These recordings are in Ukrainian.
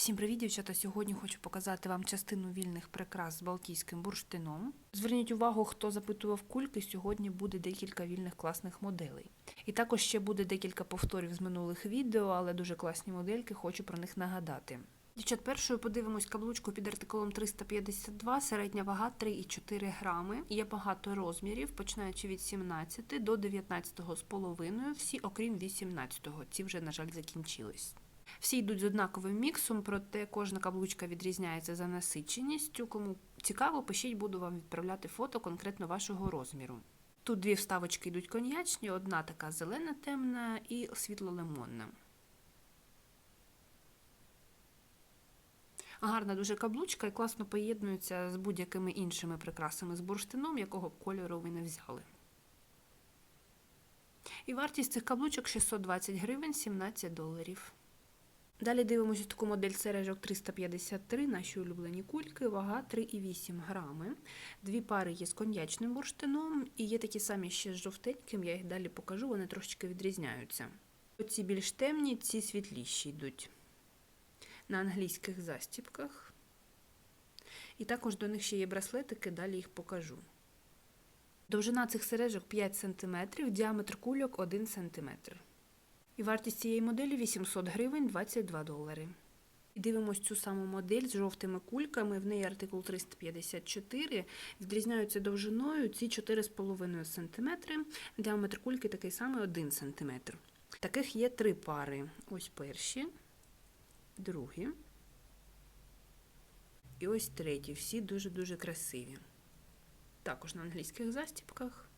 Всім привіт, дівчата! Сьогодні хочу показати вам частину вільних прикрас з балтійським бурштином. Зверніть увагу, хто запитував кульки, сьогодні буде декілька вільних класних моделей. І також ще буде декілька повторів з минулих відео, але дуже класні модельки, хочу про них нагадати. Дівчат, першою подивимось каблучку під артикулом 352, середня вага 3,4 грами. Є багато розмірів, починаючи від 17 до 19 з половиною, всі окрім 18. Ці вже, на жаль, закінчились. Всі йдуть з однаковим міксом, проте кожна каблучка відрізняється за насиченістю. Кому цікаво, пишіть, буду вам відправляти фото конкретно вашого розміру. Тут дві вставочки йдуть коньячні, одна така зелена темна і світло-лимонна. Гарна дуже каблучка і класно поєднується з будь-якими іншими прикрасами з бурштином, якого кольору ви не взяли. І вартість цих каблучок 620 гривень 17 доларів. Далі дивимося таку модель сережок 353, наші улюблені кульки, вага 3,8 грами. Дві пари є з коньячним бурштином, і є такі самі ще з жовтеньким, я їх далі покажу, вони трошечки відрізняються. Оці більш темні, ці світліші йдуть на англійських застіпках. І також до них ще є браслетики, далі їх покажу. Довжина цих сережок 5 см, діаметр кульок 1 см. І вартість цієї моделі 800 гривень 22 долари. І дивимось цю саму модель з жовтими кульками. В неї артикул 354. Відрізняються довжиною ці 4,5 см. Діаметр кульки такий самий 1 см. Таких є три пари. Ось перші, другі. І ось треті. Всі дуже-дуже красиві. Також на англійських застіпках.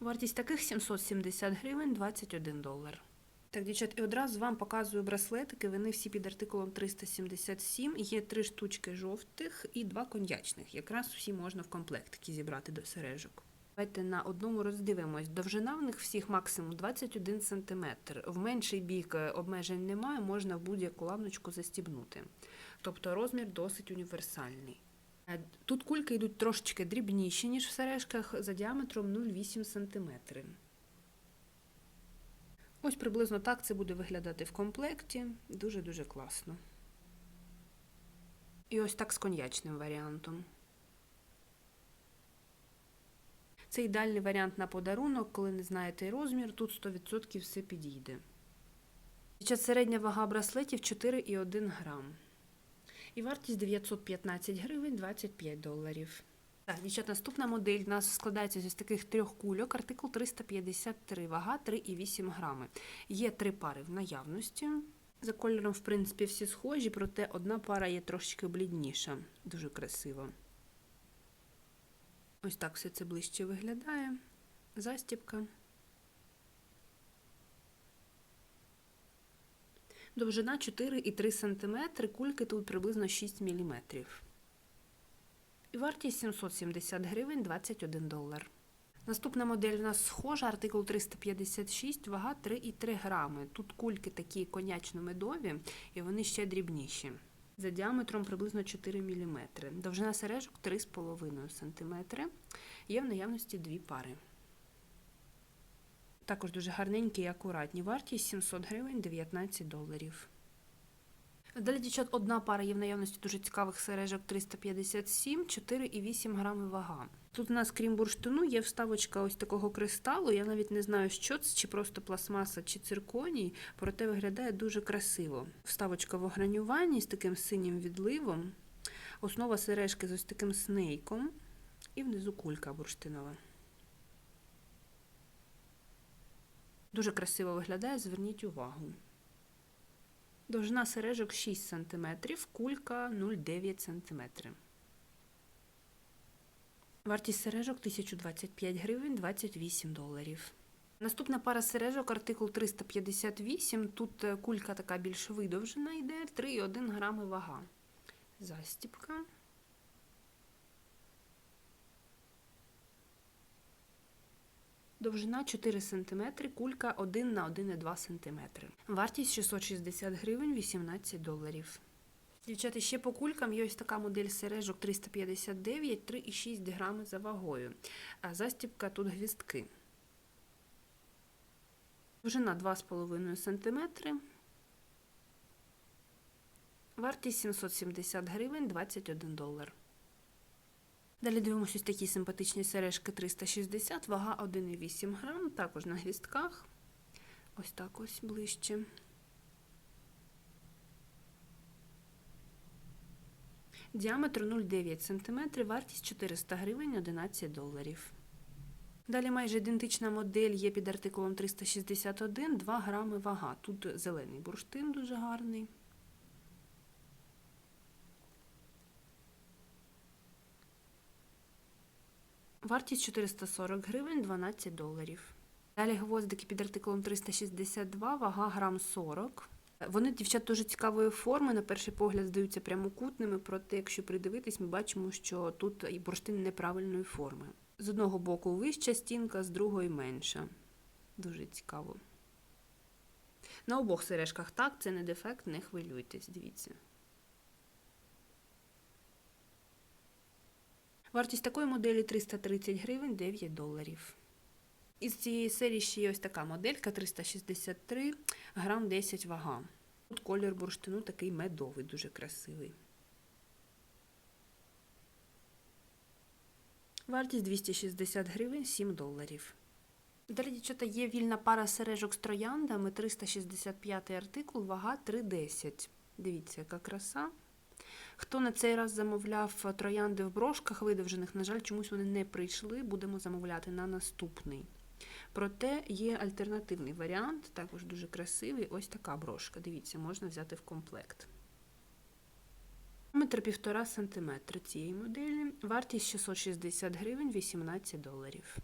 Вартість таких 770 гривень 21 долар. Так, дівчат, і одразу вам показую браслетики. Вони всі під артикулом 377. Є три штучки жовтих і два коньячних. Якраз всі можна в комплектики зібрати до сережок. Давайте на одному роздивимось. Довжина в них всіх максимум 21 см. В менший бік обмежень немає, можна в будь-яку ламночку застібнути. Тобто розмір досить універсальний. Тут кульки йдуть трошечки дрібніші, ніж в сережках, за діаметром 0,8 см. Ось приблизно так це буде виглядати в комплекті. Дуже-дуже класно. І ось так з коньячним варіантом. Це ідеальний варіант на подарунок, коли не знаєте розмір, тут 100% все підійде. Зараз середня вага браслетів 4,1 грам. І вартість 915 гривень 25 доларів. Так, дівчат, наступна модель у нас складається з ось таких трьох кульок, артикул 353, вага 3,8 грами. Є три пари в наявності. За кольором, в принципі, всі схожі, проте одна пара є трошечки блідніша. Дуже красиво. Ось так все це ближче виглядає. Застіпка. Довжина 4,3 см, кульки тут приблизно 6 мм. І вартість 770 гривень 21 долар. Наступна модель у нас схожа, артикул 356, вага 3,3 грами. Тут кульки такі конячно-медові, і вони ще дрібніші. За діаметром приблизно 4 мм. Довжина сережок 3,5 см. Є в наявності дві пари. Також дуже гарненькі і акуратні. Вартість 700 гривень 19 доларів. Далі, дівчат, одна пара є в наявності дуже цікавих сережок 357, 4,8 грами вага. Тут у нас, крім бурштину, є вставочка ось такого кристалу. Я навіть не знаю, що це, чи просто пластмаса, чи цирконій, проте виглядає дуже красиво. Вставочка в огранюванні з таким синім відливом. Основа сережки з ось таким снейком. І внизу кулька бурштинова. Дуже красиво виглядає, зверніть увагу. Довжина сережок 6 см, кулька 0,9 см. Вартість сережок 1025 гривень 28 доларів. Наступна пара сережок, артикул 358. Тут кулька така більш видовжена йде, 3,1 грами вага. Застіпка. Довжина 4 см, кулька 1 на 1,2 см. Вартість 660 гривень 18 доларів. Дівчата, ще по кулькам є ось така модель сережок 359, 3,6 грами за вагою. А застіпка тут гвіздки. Довжина 2,5 см. Вартість 770 гривень 21 долар. Далі дивимося ось такі симпатичні сережки 360, вага 1,8 грам, також на гвістках. Ось так ось ближче. Діаметр 0,9 см, вартість 400 гривень 11 доларів. Далі майже ідентична модель є під артикулом 361, 2 грами вага. Тут зелений бурштин дуже гарний. Вартість 440 гривень 12 доларів. Далі гвоздики під артикулом 362, вага грам 40. Вони, дівчат, дуже цікавої форми, на перший погляд здаються прямокутними, проте, якщо придивитись, ми бачимо, що тут і бурштин неправильної форми. З одного боку вища стінка, з другої менша. Дуже цікаво. На обох сережках так, це не дефект, не хвилюйтесь, дивіться. Вартість такої моделі 330 гривень 9 доларів. Із цієї серії ще є ось така моделька 363 грам 10 вага. Тут колір бурштину такий медовий, дуже красивий. Вартість 260 гривень 7 доларів. Далі, дівчата, є вільна пара сережок з трояндами, 365 артикул, вага 3,10. Дивіться, яка краса. Хто на цей раз замовляв троянди в брошках видовжених, на жаль, чомусь вони не прийшли, будемо замовляти на наступний. Проте є альтернативний варіант, також дуже красивий. Ось така брошка. Дивіться, можна взяти в комплект. Метр півтора сантиметра цієї моделі. Вартість 660 гривень 18 доларів.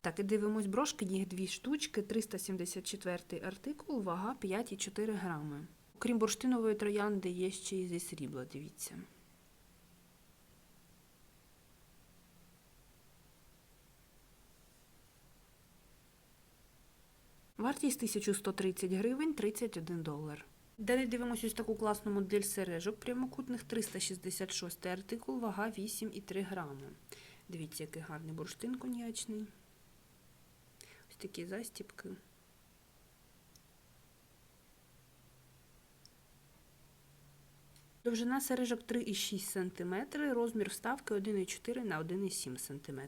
Так, і дивимось брошки, їх дві штучки, 374 артикул, вага 5,4 грами. Окрім бурштинової троянди, є ще й зі срібла, дивіться. Вартість 1130 гривень 31 долар. Далі дивимося ось таку класну модель сережок прямокутних 366 артикул, вага 8,3 грами. Дивіться, який гарний бурштин коньячний. Ось такі застіпки. Довжина сережок 3,6 см, розмір вставки 1,4 на 1,7 см.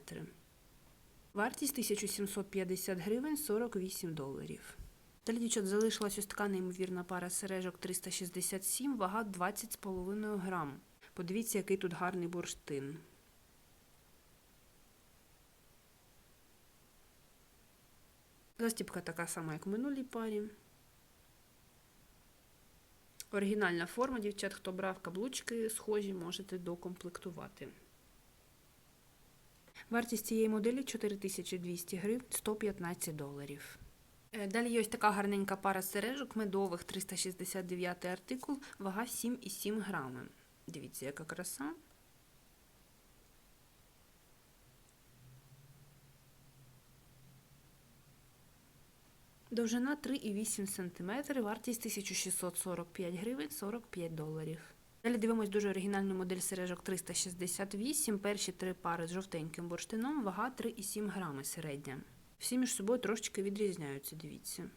Вартість 1750 гривень 48 доларів. Далі, дівчат, залишилась ось така неймовірна пара сережок 367, вага 20,5 грам. Подивіться, який тут гарний бурштин. Застіпка така сама, як в минулій парі. Оригінальна форма, дівчат, хто брав каблучки, схожі, можете докомплектувати. Вартість цієї моделі 4200 гривень 115 доларів. Е, Далі є ось така гарненька пара сережок медових 369 артикул, вага 7,7 грами. Дивіться, яка краса. Довжина 3,8 см, вартість 1645 гривень 45 доларів. Далі дивимось дуже оригінальну модель сережок 368, перші три пари з жовтеньким бурштином, вага 3,7 грами середня. Всі між собою трошечки відрізняються, дивіться.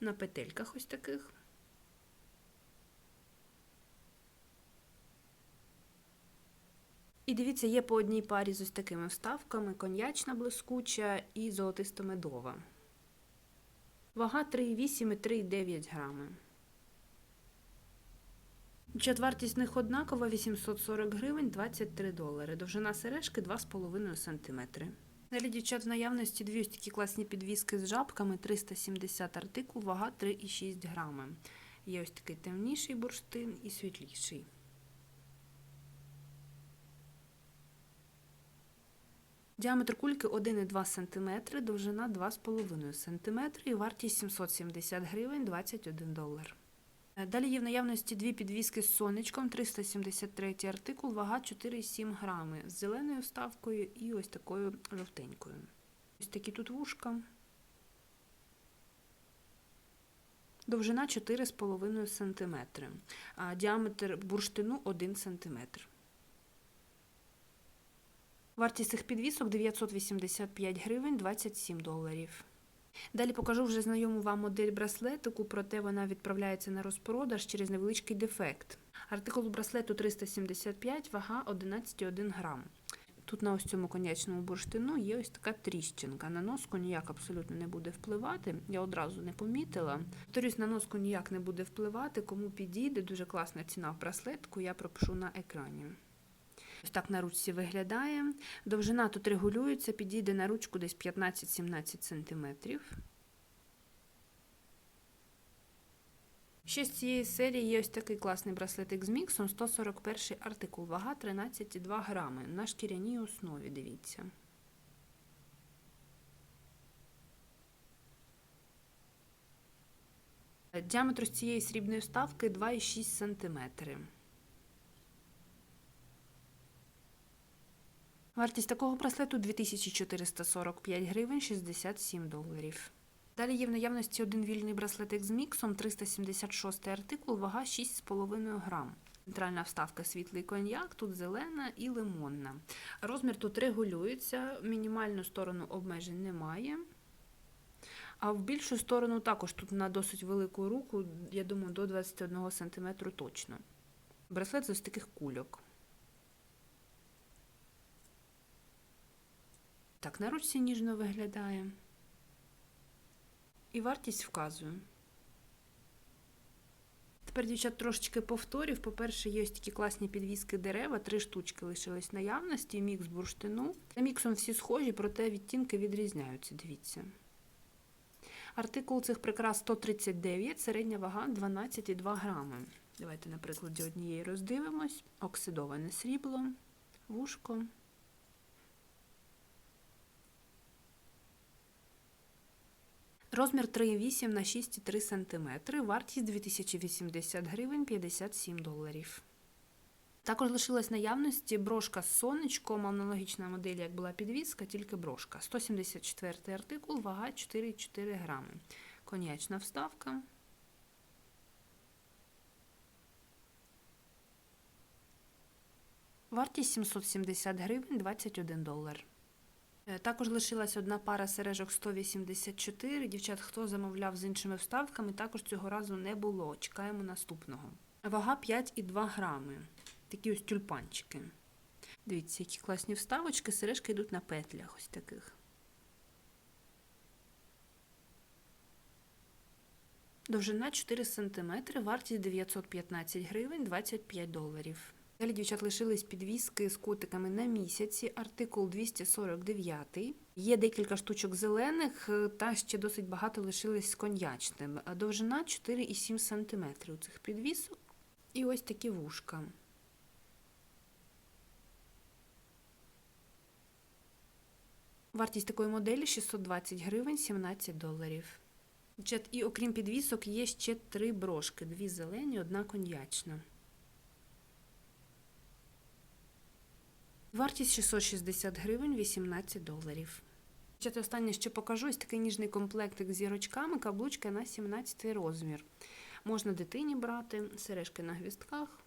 На петельках ось таких. І дивіться, є по одній парі з ось такими вставками: коньячна блискуча і золотисто-медова. Вага 3,8 і 3,9 грами. Дівчат, вартість них однакова 840 гривень 23 долари. Довжина сережки 2,5 см. Далі, дівчат, в наявності дві ось такі класні підвіски з жабками 370 артикул, вага 3,6 грами. Є ось такий темніший бурштин і світліший. Діаметр кульки 1,2 см, довжина 2,5 см і вартість 770 гривень 21 долар. Далі є в наявності дві підвіски з сонечком, 373 артикул, вага 4,7 грами з зеленою вставкою і ось такою жовтенькою. Ось такі тут вушка. Довжина 4,5 см, а діаметр бурштину 1 см. Вартість цих підвісок 985 гривень 27 доларів. Далі покажу вже знайому вам модель браслетику, проте вона відправляється на розпродаж через невеличкий дефект. Артикул браслету 375, вага 11,1 грам. Тут на ось цьому конячному бурштину є ось така тріщинка. На носку ніяк абсолютно не буде впливати. Я одразу не помітила. Повторюсь, на носку ніяк не буде впливати. Кому підійде, дуже класна ціна в браслетку, я пропишу на екрані. Ось так на ручці виглядає. Довжина тут регулюється, підійде на ручку десь 15-17 см. Ще з цієї серії є ось такий класний браслетик з міксом, 141 артикул, вага 13,2 грами на шкіряній основі, дивіться. Діаметр з цієї срібної вставки 2,6 см. Вартість такого браслету 2445 гривень 67 доларів. Далі є в наявності один вільний браслетик з міксом, 376 артикул, вага 6,5 грам. Центральна вставка світлий коньяк, тут зелена і лимонна. Розмір тут регулюється, мінімальну сторону обмежень немає. А в більшу сторону також тут на досить велику руку, я думаю, до 21 см точно. Браслет з ось таких кульок. Так, на ручці ніжно виглядає. І вартість вказую. Тепер, дівчат, трошечки повторів. По-перше, є ось такі класні підвіски дерева, три штучки лишились наявності, мікс бурштину. За міксом всі схожі, проте відтінки відрізняються, дивіться. Артикул цих прикрас 139, середня вага 12,2 грами. Давайте, на прикладі однієї роздивимось. Оксидоване срібло, вушко. Розмір 3,8 на 6,3 см, вартість 2080 гривень 57 доларів. Також лишилась наявності брошка з сонечком, аналогічна модель, як була підвіска, тільки брошка. 174 артикул, вага 4,4 грами. Конячна вставка. Вартість 770 гривень 21 долар. Е, Також лишилась одна пара сережок 184. Дівчат, хто замовляв з іншими вставками, також цього разу не було. Чекаємо наступного. Вага 5,2 грами. Такі ось тюльпанчики. Дивіться, які класні вставочки, сережки йдуть на петлях ось таких. Довжина 4 см, вартість 915 гривень 25 доларів. Далі, дівчат, лишились підвіски з котиками на місяці, артикул 249. Є декілька штучок зелених, е, та ще досить багато лишились з коньячним. Довжина 4,7 см у цих підвісок. І ось такі вушка. Вартість такої моделі 620 гривень 17 доларів. І окрім підвісок є ще три брошки: дві зелені, одна коньячна. Вартість 660 гривень 18 доларів. Ще останнє, що покажу, ось такий ніжний комплектик з зірочками, каблучка на 17 розмір. Можна дитині брати, сережки на гвістках.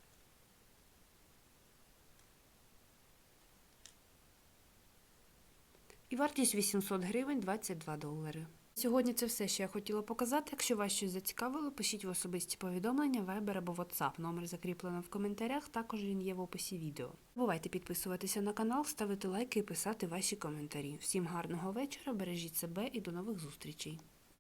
І вартість 800 гривень 22 долари. Сьогодні це все, що я хотіла показати. Якщо вас щось зацікавило, пишіть в особисті повідомлення, вайбер або WhatsApp. Номер закріплено в коментарях, також він є в описі відео. Бувайте підписуватися на канал, ставити лайки і писати ваші коментарі. Всім гарного вечора, бережіть себе і до нових зустрічей!